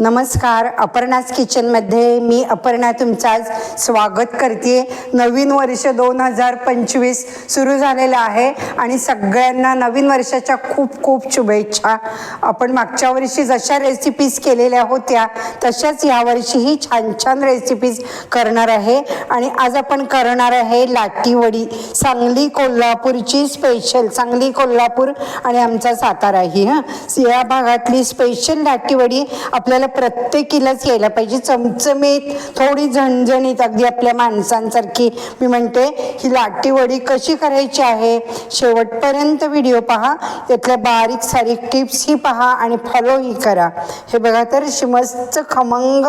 नमस्कार अपर्णास किचनमध्ये मी अपर्णा तुमचं आज स्वागत करते. नवीन वर्ष दोन हजार पंचवीस सुरू झालेलं आहे आणि सगळ्यांना नवीन वर्षाच्या खूप खूप शुभेच्छा. आपण मागच्या वर्षी जशा रेसिपीज केलेल्या होत्या तशाच यावर्षीही छान छान रेसिपीज करणार आहे. आणि आज आपण करणार आहे लाटीवडी सांगली कोल्हापूरची स्पेशल सांगली कोल्हापूर आणि आमचा सातारा ही हां. या भागातली स्पेशल लाटीवडी आपल्याला प्रत्येकीलाच यायला पाहिजे. चमचमीत थोडी झणझणीत अगदी आपल्या माणसांसारखी. मी म्हणते ही लाटीवडी कशी करायची आहे? शेवटपर्यंत व्हिडिओ पहा. यातल्या बारीक सारीक टिप्स ही पहा आणि फॉलोही करा. हे बघा तर शिमस्त मस्त खमंग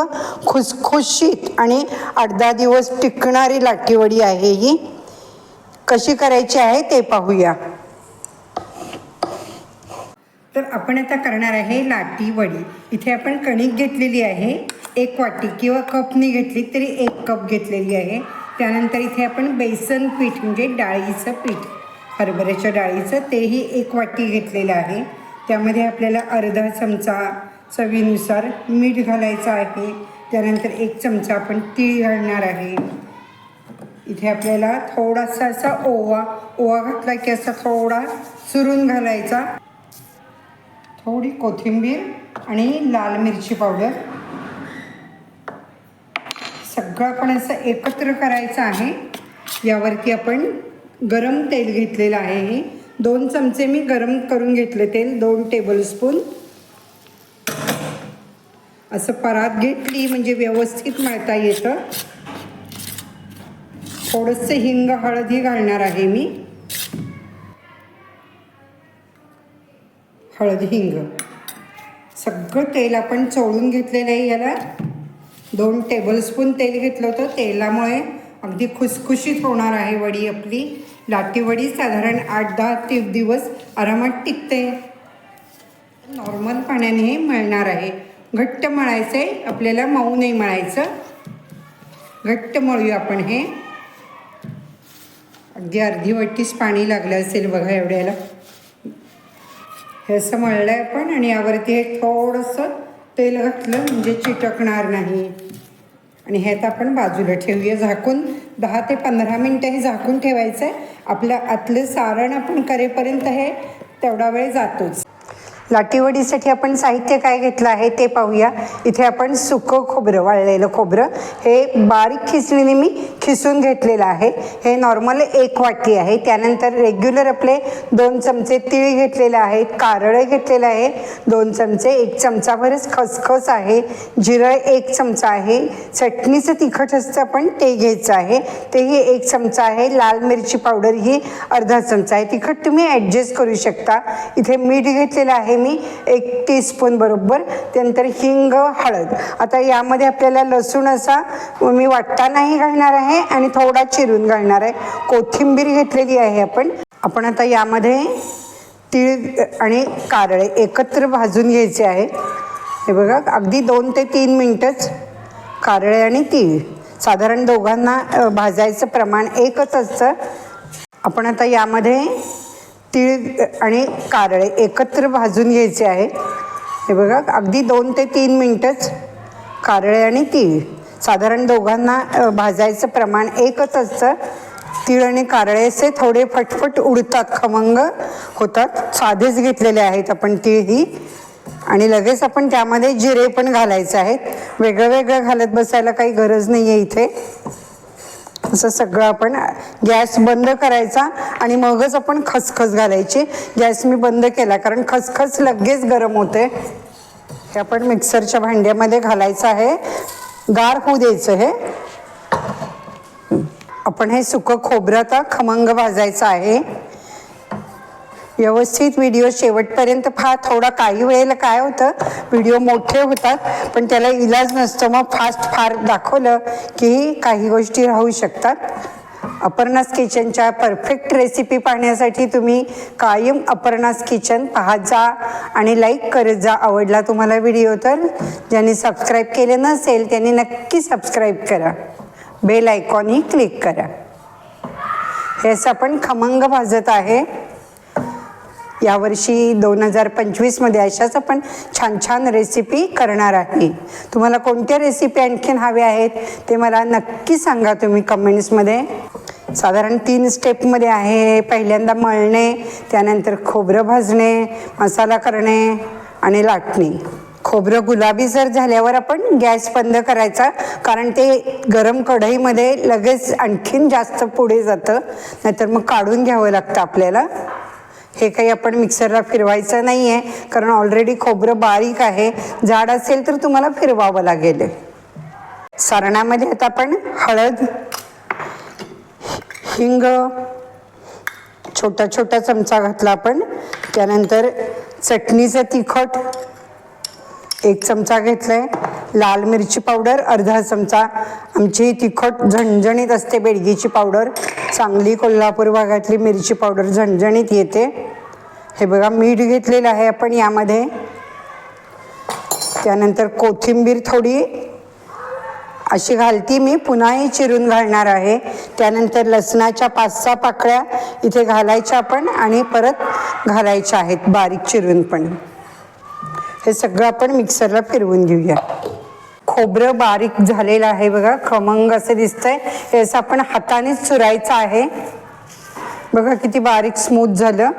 खुसखुशीत आणि आठ दहा दिवस टिकणारी लाटीवडी आहे ही. कशी करायची आहे ते पाहूया. तर आपण आता करणार आहे लाटी वडी. इथे आपण कणिक घेतलेली आहे एक वाटी किंवा कपनी घेतली तरी एक कप घेतलेली आहे. त्यानंतर इथे आपण बेसन पीठ म्हणजे डाळीचं पीठ हरभऱ्याच्या डाळीचं तेही एक वाटी घेतलेलं आहे. त्यामध्ये आपल्याला अर्धा चमचा चवीनुसार मीठ घालायचं आहे. त्यानंतर एक चमचा आपण तीळ घालणार आहे. इथे आपल्याला थोडासा असा ओवा ओवा घातला की असा थोडा चुरून घालायचा. थोडी कोथिंबीर आणि लाल मिरची पावडर. सगळं आपण असं एकत्र करायचं आहे. यावरती आपण गरम तेल घेतलेलं आहे हे. दोन चमचे मी गरम करून घेतले तेल दोन टेबलस्पून असं परात घेतली म्हणजे व्यवस्थित मळता येतं. थोडंसं हिंग हळदी घालणार आहे मी. हळद हिंग. सगळं तेल आपण चोळून घेतलेलं आहे याला. दोन टेबलस्पून तेल घेतलं होतं. तेलामुळे अगदी खुसखुशीत होणार आहे वडी आपली. लाटीवडी साधारण आठ दहा ते दिवस आरामात टिकते. नॉर्मल पाण्याने हे मळणार आहे. घट्ट मळायचं आहे आपल्याला मऊ नाही मळायचं. घट्ट मळूया आपण हे. अगदी अर्धी वाटीच पाणी लागलं असेल बघा एवढ्याला. हे असं मळलं आहे आपण आणि यावरती हे थोडंसं तेल घातलं म्हणजे चिटकणार नाही. आणि हे आपण बाजूला ठेवूया. झाकून दहा ते पंधरा मिनटं हे झाकून ठेवायचं आहे आपलं आतलं सारण आपण करेपर्यंत हे तेवढा वेळ जातोच. लाटीवडीसाठी आपण साहित्य काय घेतलं आहे ते पाहूया. इथे आपण सुकं खोबरं वाळलेलं खोबरं. हे बारीक खिसणीने मी खिसून घेतलेलं आहे. हे नॉर्मल एक वाटी आहे. त्यानंतर रेग्युलर आपले दोन चमचे तीळ घेतलेले आहेत कारळं घेतलेलं आहे. दोन चमचे एक चमचाभरच खसखस आहे. जिरं एक चमचा आहे. चटणीचं तिखट असतं पण ते घ्यायचं आहे. तेही एक चमचा आहे. लाल मिरची पावडर ही अर्धा चमचा आहे. तिखट तुम्ही ॲडजस्ट करू शकता. इथे मीठ घेतलेलं आहे. मी एक टीस्पून बरोबर त्यानंतर हिंग हळद. आता यामध्ये आपल्याला लसूण असा मी वाटतानाही घालणार आहे आणि थोडा चिरून घालणार आहे. कोथिंबीर घेतलेली आहे आपण. आपण आता यामध्ये तीळ आणि कारळे एकत्र भाजून घ्यायचे आहे. हे बघा अगदी दोन ते तीन मिनटंच कारळे आणि तीळ. साधारण दोघांना भाजायचं प्रमाण एकच असतं. आपण आता यामध्ये तीळ आणि कारळे एकत्र भाजून घ्यायचे आहे. हे बघा अगदी दोन ते तीन मिनटंच कारळे आणि तीळ. साधारण दोघांना भाजायचं प्रमाण एकच असतं. तीळ आणि कारळे असे थोडे फटफट उडतात खमंग होतात. साधेच घेतलेले आहेत आपण तीळ ही. आणि लगेच आपण त्यामध्ये जिरे पण घालायचे आहेत. वेगळं वेगळं घालत बसायला काही गरज नाही आहे इथे. असं सगळं आपण गॅस बंद करायचा आणि मगच आपण खसखस घालायची. गॅस मी बंद केला कारण खसखस लगेच गरम होते. हे आपण मिक्सरच्या भांड्यामध्ये घालायचं आहे. गार होऊ द्यायचं हे. आपण हे सुकं खोबरं आता खमंग भाजायचं आहे. व्यवस्थित व्हिडिओ शेवटपर्यंत फार थोडा काही वेळेला काय होतं व्हिडिओ मोठे होतात पण त्याला इलाज नसतो. मग फास्ट फार दाखवलं की काही गोष्टी राहू शकतात. अपर्णास किचनच्या परफेक्ट रेसिपी पाहण्यासाठी तुम्ही कायम अपर्णास किचन पाहत जा आणि लाईक करत जा. आवडला तुम्हाला व्हिडिओ तर. ज्यांनी सबस्क्राईब केले नसेल त्यांनी नक्की सबस्क्राईब करा. बेल आयकॉनही क्लिक करा. हे असं आपण खमंग भाजत आहे. यावर्षी दोन हजार पंचवीसमध्ये अशाच आपण छान छान रेसिपी करणार आहे. तुम्हाला कोणत्या रेसिपी आणखीन हव्या आहेत ते मला नक्की सांगा तुम्ही कमेंट्समध्ये साधारण तीन स्टेपमध्ये आहे पहिल्यांदा मळणे त्यानंतर खोबरं भाजणे मसाला करणे आणि लाटणे. खोबरं गुलाबी जर झाल्यावर आपण गॅस बंद करायचा कारण ते गरम कढईमध्ये लगेच आणखीन जास्त पुढे जातं नाहीतर मग काढून घ्यावं लागतं आपल्याला. हे काही आपण मिक्सरला फिरवायचं नाही आहे कारण ऑलरेडी खोबरं बारीक आहे. जाड असेल तर तुम्हाला फिरवावं लागेल. सारणामध्ये आता आपण हळद हिंग छोटा छोटा चमचा घातला आपण. त्यानंतर चटणीचं तिखट एक चमचा घेतलाय. लाल मिरची पावडर अर्धा चमचा. आमची तिखट झणझणीत असते बेडगीची पावडर. चांगली कोल्हापूर भागातली मिरची पावडर झणझणीत येते. हे बघा मीठ घेतलेलं आहे आपण यामध्ये. त्यानंतर कोथिंबीर थोडी अशी घालती मी. पुन्हाही चिरून घालणार आहे. त्यानंतर लसणाच्या पाच सहा पाकळ्या इथे घालायच्या आपण आणि परत घालायच्या आहेत बारीक चिरून पण. हे सगळं आपण मिक्सरला फिरवून घेऊया. खोबरं बारीक झालेलं आहे बघा खमंग असं दिसतंय. याचं असं आपण हातानेच चुरायचं आहे. बघा किती बारीक स्मूथ झालं.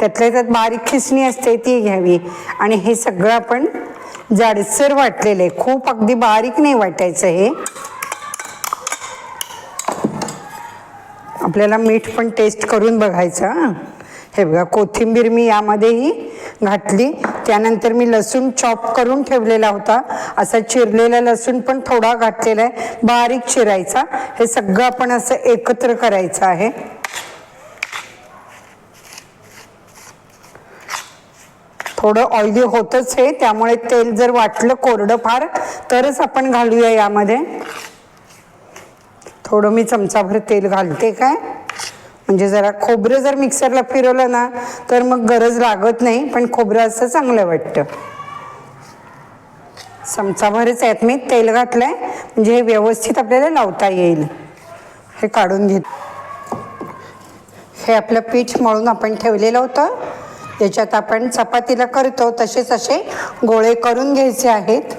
त्यातल्या त्यात बारीक खिसणी असते ती घ्यावी. आणि हे सगळं आपण जाडसर वाटलेलं आहे. खूप अगदी बारीक नाही वाटायचं हे. आपल्याला मीठ पण टेस्ट करून बघायचं हे बघा कोथिंबीर मी यामध्येही घातली. त्यानंतर मी लसूण चॉप करून ठेवलेला होता. असा चिरलेला लसूण पण थोडा घातलेला आहे. बारीक चिरायचा. हे सगळं आपण असं एकत्र करायचं आहे. थोडं ऑइली होतच हे. त्यामुळे तेल जर वाटलं कोरडं फार तरच आपण घालूया यामध्ये. थोडं मी चमचाभर तेल घालते काय? म्हणजे जरा खोबरं जर मिक्सरला फिरवलं ना तर मग गरज लागत नाही पण खोबरं असं चांगलं वाटतं. चमचाभरच यात मी तेल घातलंय. म्हणजे हे व्यवस्थित आपल्याला लावता येईल. हे काढून घेत हे आपलं पीठ मळून आपण ठेवलेलं होतं. याच्यात आपण चपातीला करतो. तसेच असे गोळे करून घ्यायचे आहेत.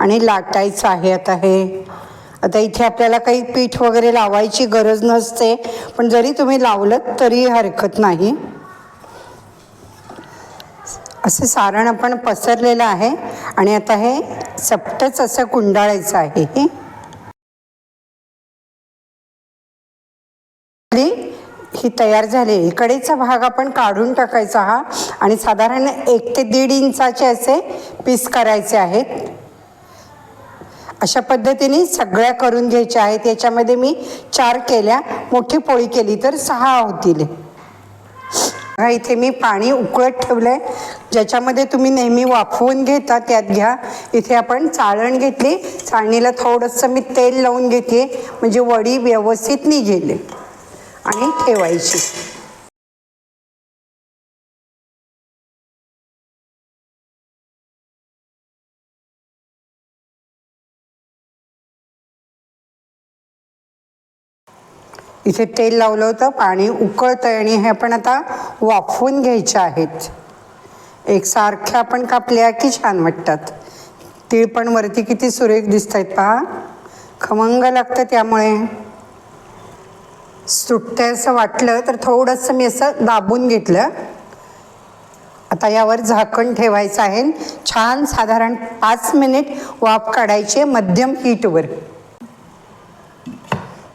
आणि लाटायचं आहे आता हे. आता इथे आपल्याला काही पीठ वगैरे लावायची गरज नसते पण जरी तुम्ही लावलं तरी हरकत नाही. असं सारण आपण पसरलेलं आहे आणि आता हे चपटच असं कुंडाळायचं आहे. हे ही तयार झाली. इकडेचा भाग आपण काढून टाकायचा हा आणि साधारण एक ते दीड इंचाचे असे पीस करायचे आहेत. अशा पद्धतीने सगळ्या करून घ्यायच्या आहेत. याच्यामध्ये मी चार केल्या. मोठी पोळी केली तर सहा होतील. हा इथे मी पाणी उकळत ठेवलंय. ज्याच्यामध्ये तुम्ही नेहमी वाफवून घेता त्यात घ्या. इथे आपण चाळण घेतली. चाळणीला थोडंसं मी तेल लावून घेते म्हणजे वडी व्यवस्थित निघेल. आणि ठेवायची. इथे तेल लावलं होतं पाणी उकळतंय आणि हे आपण आता वाफवून घ्यायचे आहेत. एकसारख्या आपण कापल्या की छान वाटतात. तीळ पण वरती किती सुरेख दिसत आहेत पहा. खमंग लागतं त्यामुळे. सुटतंय असं वाटलं तर थोडंसं मी असं दाबून घेतलं. आता यावर झाकण ठेवायचं आहे. छान साधारण पाच मिनिट वाफ काढायचे मध्यम हीटवर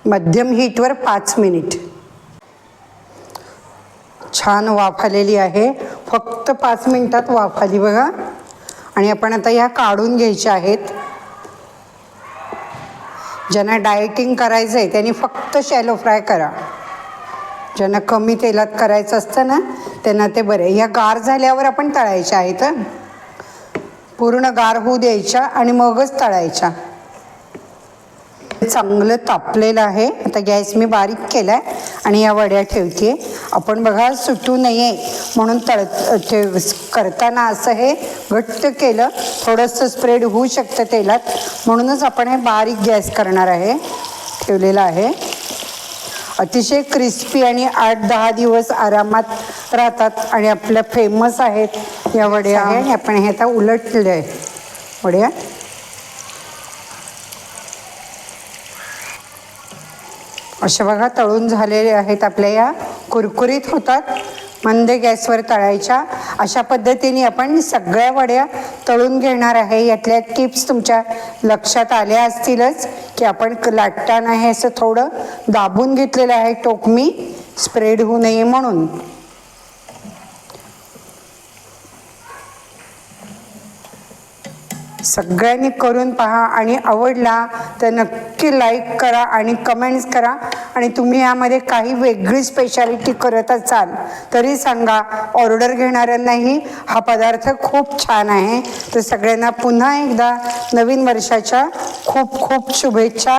मध्यम हीटवर पाच मिनिट. छान वाफ आलेली आहे. फक्त पाच मिनिटात वाफ आली बघा. आणि आपण आता ह्या काढून घ्यायच्या आहेत. ज्यांना डाएटिंग करायचं आहे त्यांनी फक्त शॅलो फ्राय करा. ज्यांना कमी तेलात करायचं असतं ना त्यांना ते बरे ह्या गार झाल्यावर आपण तळायच्या आहेत पूर्ण गार होऊ द्यायच्या आणि मगच तळायच्या. चांगलं तापलेलं आहे. आता गॅस मी बारीक केला आहे आणि या वड्या ठेवते आपण बघा सुटू नये म्हणून तळ ठेव करताना असं हे घट्ट केलं. थोडंसं स्प्रेड होऊ शकतं तेलात. म्हणूनच आपण हे बारीक गॅस करणार आहे. ठेवलेलं आहे. अतिशय क्रिस्पी आणि आठ दहा दिवस आरामात राहतात आणि आपल्या फेमस आहेत या वड्या. आणि आपण हे आता उलटले आहे वड्या. अशा बघा तळून झालेले आहेत आपल्या या कुरकुरीत होतात मंद गॅसवर तळायच्या. अशा पद्धतीने आपण सगळ्या वड्या तळून घेणार आहे. यातल्या टिप्स तुमच्या लक्षात आल्या असतीलच की आपण लाटताना हे असं थोडं दाबून घेतलेलं आहे टोकमी. स्प्रेड होऊ नये म्हणून. सगळ्यांनी करून पहा आणि आवडला तर नक्की लाईक करा आणि कमेंट्स करा. आणि तुम्ही यामध्ये काही वेगळी स्पेशालिटी करत असाल तरी सांगा ऑर्डर घेणाऱ्यांनाही हा पदार्थ खूप छान आहे. तर सगळ्यांना पुन्हा एकदा नवीन वर्षाच्या खूप खूप शुभेच्छा.